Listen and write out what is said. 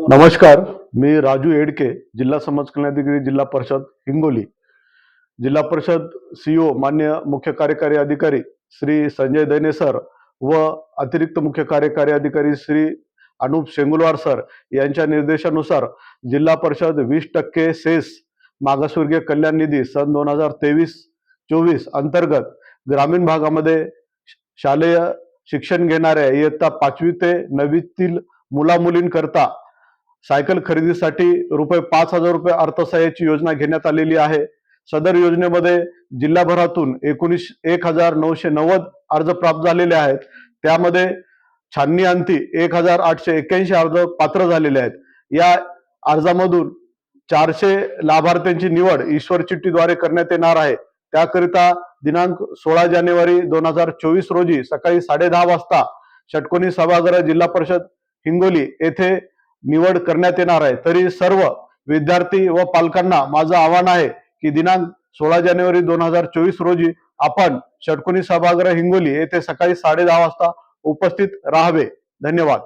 नमस्कार. मी राजू एडके जिल्हा समाज कल्याणाधिकारी जिल्हा परिषद हिंगोली. जिल्हा परिषद सीओ मान्य मुख्य कार्यकारी अधिकारी श्री संजय दैने सर व अतिरिक्त मुख्य कार्यकारी अधिकारी श्री अनुप शेंगुलवार सर यांच्या निर्देशानुसार जिल्हा परिषद वीस टक्के सेस मागासवर्गीय कल्याण निधी सन दोन हजार तेवीस चोवीस अंतर्गत ग्रामीण भागामध्ये शालेय शिक्षण घेणाऱ्या इयत्ता पाचवी ते नववीतील मुला मुलींकरता सायकल खरेदीसाठी रुपये पाच हजार रुपये अर्थसहाय्याची योजना घेण्यात आलेली आहे. सदर योजनेमध्ये जिल्हाभरातून एकोणीस एक हजार नऊशे नव्वद अर्ज प्राप्त झालेले आहेत. त्यामध्ये छाननी अंती एक हजार आठशे एक्क्याऐंशी अर्ज पात्र झालेले आहेत. या अर्जामधून चारशे लाभार्थ्यांची निवड ईश्वर चिठ्ठीद्वारे करण्यात येणार आहे. त्याकरिता दिनांक सोळा जानेवारी दोन हजार चोवीस रोजी सकाळी साडे दहा वाजता षटकोनी सभागृह जिल्हा परिषद हिंगोली येथे निवड करण्यात येणार आहे. तरी सर्व विद्यार्थी व पालकांना माझं आव्हान आहे की दिनांक सोळा जानेवारी दोन हजार चोवीस रोजी आपण षटकोनी सभागृह हिंगोली येथे सकाळी साडे दहा वाजता उपस्थित राहावे. धन्यवाद.